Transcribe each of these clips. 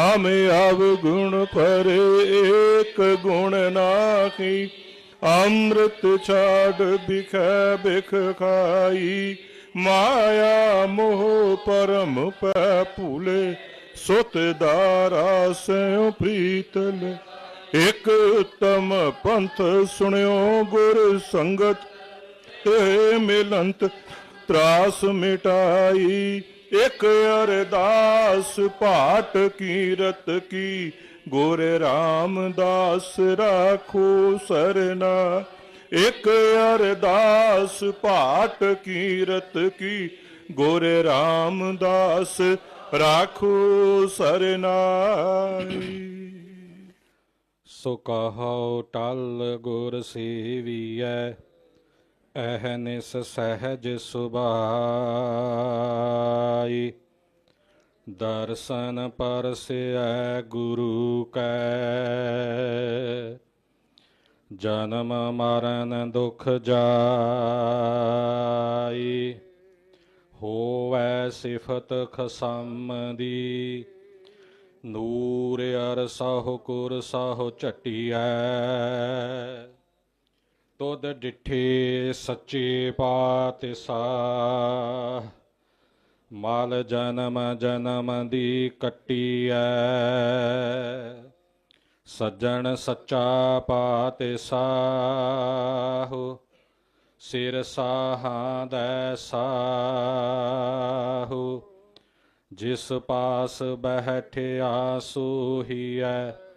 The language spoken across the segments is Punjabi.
हमें अवगुण पर एक गुण नाही अमृत छाड़ बिख बिख खाई। माया मोह परम पुले सुत दारा से प्रीतल एक उत्तम पंथ सुनो गुर संगत ते मिलंत, त्रास मिटाई। ਇਕ ਅਰਦਾਸ ਭਾਟ ਕੀਰਤ ਕੀ, ਗੁਰ ਰਾਮਦਾਸ ਰਾਖੋ ਸਰਨਾ। ਇਕ ਅਰਦਾਸ ਭਾਟ ਕੀਰਤ ਕੀ, ਗੁਰ ਰਾਮਦਾਸ ਰਾਖੋ ਸਰਨਾਈ ਸੋ ਕਹੋ ਟਲ ਗੁਰ ਸੇਵੀਐ ਅਹਨਿਸ ਸਹਿਜ ਸੁਭਾਈ। ਦਰਸ਼ਨ ਪਰਸਿਐ ਗੁਰੂ ਕੈ। ਜਨਮ ਮਰਨ ਦੁਖ ਜਾਈ। ਹੋਵੈ ਸਿਫਤ ਖਸਮ ਦੀ ਨੂਰ ਅਰ ਸਾਹੁ ਕੁਰ ਸਾਹੁ ਝਟੀਐ। ਤੁਧ ਡਿਠੇ ਸੱਚੇ ਪਾਤਸ਼ਾਹ ਮਲ ਜਨਮ ਜਨਮ ਦੀ ਕੱਟੀ ਕੱਟੀਐ। ਸੱਜਣ ਸੱਚਾ ਪਾਤਸ਼ਾਹ ਸਿਰ ਸਾਹਾਂ ਦਾ ਸਾਹੂ। ਜਿਸ ਪਾਸ ਬਹਿਠਿਆ ਸੋਹੀਐ।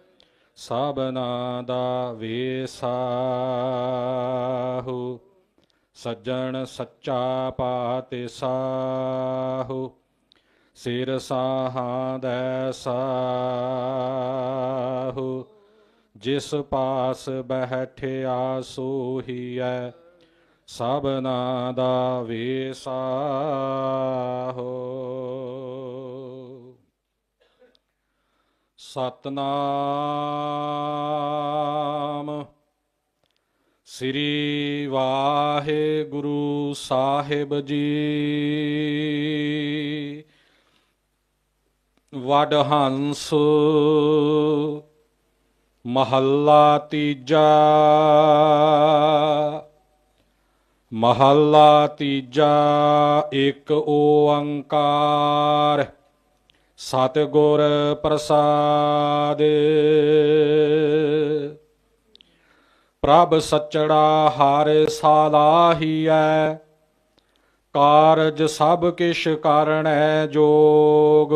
ਸਭਨਾ ਦਾ ਵੇਸਾਹੂ, ਸੱਜਣ ਸੱਚਾ ਪਾਤਸ਼ਾਹੂ ਸਿਰ ਸਾਹਾਂ ਦੈ ਸਾਹੂ, ਜਿਸ ਪਾਸ ਬਹਿਠਿਆ ਸੋਹੀਐ ਸਭਨਾ ਦਾ ਵੇਸਾਹੋ। ਸਤਨਾਮ। ਸ੍ਰੀ ਵਾਹਿਗੁਰੂ ਸਾਹਿਬ ਜੀ। ਵਡ ਹੰਸ ਮਹੱਲਾ ਤੀਜਾ। ਮਹੱਲਾ ਤੀਜਾ ਇੱਕ ਓੰਕਾਰ। ਸਤਿਗੁਰ ਪ੍ਰਸਾਦ। ਪ੍ਰਭ ਸੱਚੜਾ ਹਰ ਸਾਲਾਹੀਐ ਕਾਰਜ ਸਭ ਕਿਛ ਕਰਣੈ ਜੋਗ।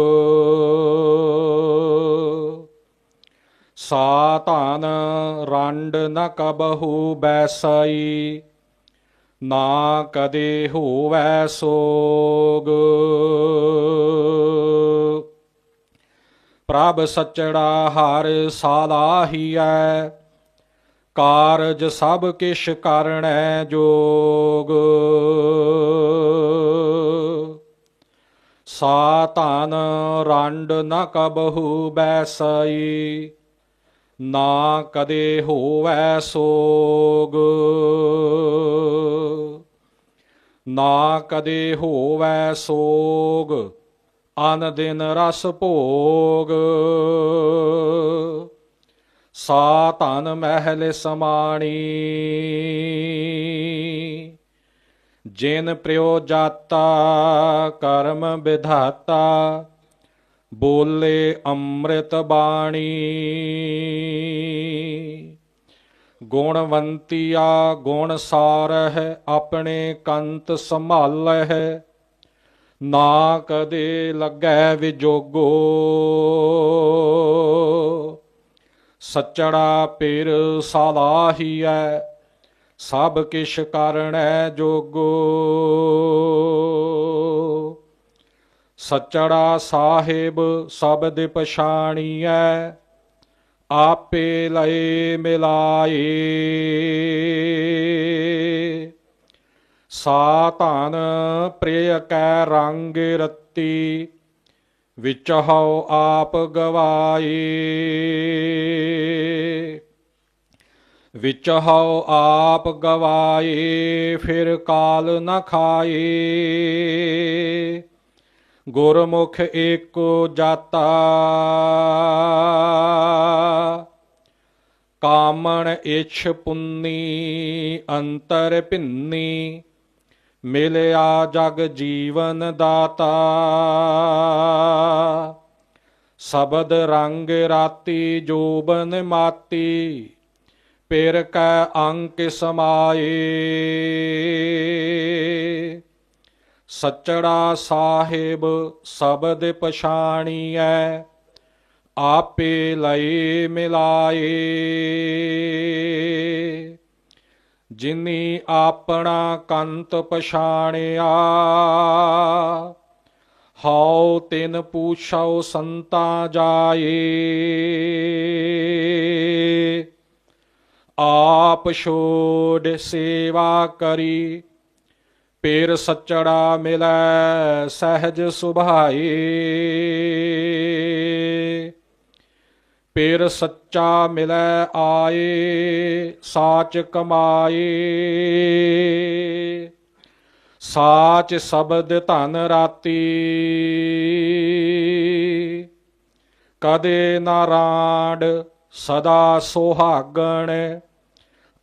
ਸਾ ਧਨ ਰੰਡ ਨ ਕਬਹੂ ਬੈਸਈ, ਨਾ ਕਦੇ ਹੋਵੈ ਸੋਗ। ਪ੍ਰਭ ਸਚੜਾ ਹਰ ਸਾਲਾਹੀਐ, ਕਾਰਜ ਸਭ ਕਿਛ ਕਰਣੈ ਜੋਗ। ਸਾ ਰੰਡ ਨ ਕਬਹੂ ਬੈਸਈ, ਨਾ ਕਦੇ ਹੋਵੈ ਸੋਗ। ਨਾ ਕਦੇ ਹੋਵੈ ਸੋਗ। ਅਨ ਦਿਨ ਰਸ ਭੋਗ। ਸਾ ਧਨ ਮਹਿਲ ਸਮਾਣੀ। ਜਿਨ ਪ੍ਰਯੋ ਜਾਤਾ, ਕਰਮ ਵਿਧਾਤਾ, ਬੋਲੇ ਅੰਮ੍ਰਿਤ ਬਾਣੀ। ਗੁਣਵੰਤੀਆ ਗੁਣ ਸਾਰਹਿ, ਆਪਣੇ ਕੰਤ ਸੰਭਾਲਹਿ। ਨਾ ਕਦੇ ਲੱਗੈ ਵਿਜੋਗੋ। ਸਚੜਾ ਪਿਰ ਸਾਲਾਹੀਐ ਸਭ ਕਿਛ ਕਰਣੈ ਜੋਗੋ। ਸਚੜਾ ਸਾਹਿਬ ਸਬਦ ਪਛਾਣੀਐ, ਆਪੇ ਲਏ ਮਿਲਾਏ। ਸਾ ਧਨ ਪ੍ਰਿਯ ਕੈ ਰੰਗੇ ਰੱਤੀ ਵਿਚ ਹਉ ਆਪ ਗਵਾਏ। ਵਿਚ ਹਉ ਆਪ ਗਵਾਏ, ਫਿਰ ਕਾਲ ਨ ਖਾਏ। ਗੁਰਮੁਖ ਏਕੋ ਜਾਤਾ, ਕਾਮਣ ਇਛ ਪੁੰਨੀ, ਅੰਤਰ ਭਿੰਨੀ। ਮਿਲਿਆ ਜਗ ਜੀਵਨ ਦਾਤਾ। ਸ਼ਬਦ ਰੰਗ ਰਾਤੀ ਜੋਬਨ ਮਾਤੀ, ਪੇਰ ਕੈ ਅੰਕ ਸਮਾਏ। ਸਚੜਾ ਸਾਹਿਬ ਸ਼ਬਦ ਪਛਾਣੀਐ, ਆਪੇ ਲਈ ਮਿਲਾਏ। ਜਿਨੀ ਆਪਣਾ ਕੰਤ ਪਛਾਣਿਆ, ਹਉ ਤਿਨ ਪੂਛਉ ਸੰਤਾ ਜਾਏ। ਆਪ ਛੋੜ ਸੇਵਾ ਕਰੀ, ਪੇਰ ਸੱਚੜਾ ਮਿਲੈ ਸਹਿਜ ਸੁਭਾਏ। ਪੇਰ ਸੱਚਾ ਮਿਲੈ ਆਏ, ਸਾਚ ਕਮਾਏ। ਸਾਚ ਸ਼ਬਦ ਧਨ ਰਾਤੀ। ਕਦੇ ਨਾ ਰਾਂਡ ਸਦਾ ਸੁਹਾਗਣ,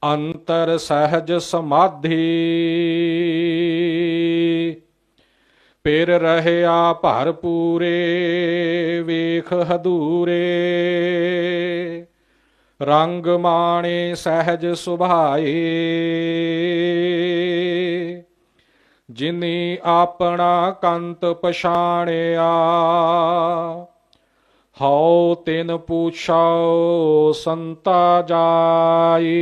ਅੰਤਰ ਸਹਿਜ ਸਮਾਧੀ। ਪਿਰ ਰਹਿਆ ਭਰ ਪੂਰੇ ਵੇਖ ਹਦੂਰੇ ਰੰਗ ਮਾਣੇ ਸਹਿਜ ਸੁਭਾਏ। ਜਿਨੀ ਆਪਣਾ ਕੰਤ ਪਛਾਣਿਆ, ਹਉ ਤਿਨ ਪੁਛਾਓ ਸੰਤਾ ਜਾਈ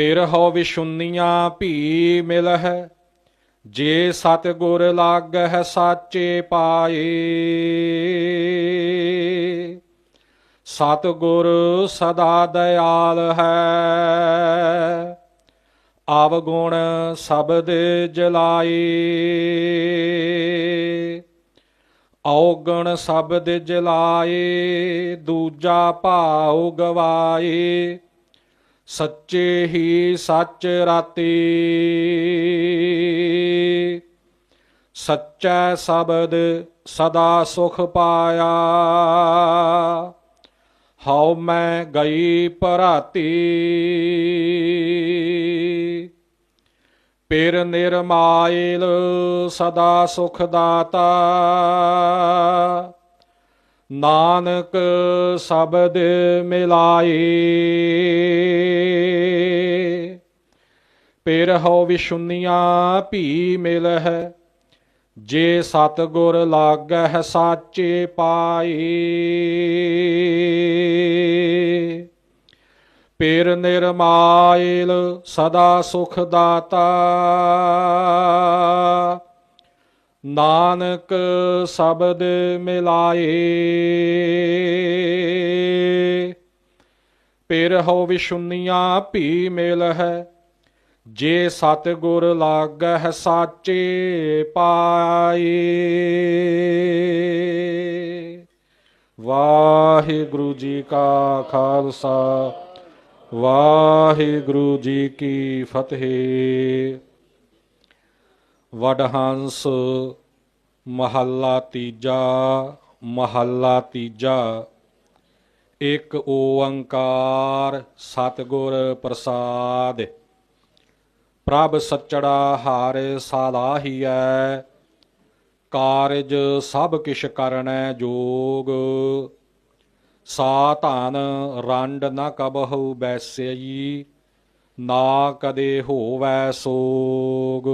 ਪਿਰ ਹੋ ਵਿਸ਼ੁੰਨੀਆਂ ਭੀ ਮਿਲ ਹੈ ਜੇ ਸਤ ਗੁਰ ਲਾਗਹਿ ਸਾਚੇ ਪਾਏ। ਸਤ ਗੁਰ ਸਦਾ ਦਇਆਲ ਹੈ ਆਵ ਗੁਣ ਸ਼ਬਦ ਜਲਾਏ। ਔਗਣ ਸ਼ਬਦ ਜਲਾਏ, ਦੂਜਾ ਭਾਉ ਗਵਾਏ। ਸੱਚੇ ਹੀ ਸੱਚ ਰਾਤੀ। ਸੱਚਾ ਸ਼ਬਦ ਸਦਾ ਸੁਖ ਪਾਇਆ। ਹਉ ਮੈਂ ਗਈ ਭਰਾਤੀ ਪਿਰ ਨਿਰਮਾਇਲ ਸਦਾ ਸੁਖ ਦਾਤਾ। ਨਾਨਕ ਸ਼ਬਦ ਮਿਲਾਏ ਪੇਰ ਹੋ ਵਿਸ਼ੁੰਨੀਆਂ ਭੀ ਮਿਲ ਹੈ, ਜੇ ਸਤ ਗੁਰ ਲਾਗਹਿ ਸਾਚੇ ਪਾਈ। ਪੇਰ ਨਿਰਮਾਇਲ ਸਦਾ ਸੁਖ ਦਾਤਾ। ਨਾਨਕ ਸ਼ਬਦ ਮਿਲਾਏ। ਪੇਰ ਹੋ ਵਿਸ਼ੁੰਨੀਆਂ, ਭੀ ਮਿਲ ਹੈ। ਜੇ ਸਤ ਗੁਰ ਲਾਗਹਿ ਸਾਚੇ ਪਾਏ। ਵਾਹਿਗੁਰੂ ਜੀ ਕਾ ਖਾਲਸਾ, ਵਾਹਿਗੁਰੂ ਜੀ ਕੀ ਫਤਿਹ। ਵਡਹੰਸ ਮਹੱਲਾ ਤੀਜਾ ਮਹੱਲਾ ਤੀਜਾ। ਇੱਕ ਓੰਕਾਰ ਸਤਿਗੁਰ ਪ੍ਰਸਾਦ। ਪ੍ਰਭ ਸੱਚੜਾ ਹਾਰ ਸਾਲਾਹੀਐ ਕਾਰਜ ਸਭ ਕਿਛ ਕਰਨੈ ਜੋਗ। ਸਾ ਧਨ ਰੰਡ ਨ ਕਬਹੁ ਬੈਸਈ। ਨਾ ਕਦੇ ਹੋਵੈ ਸੋਗ।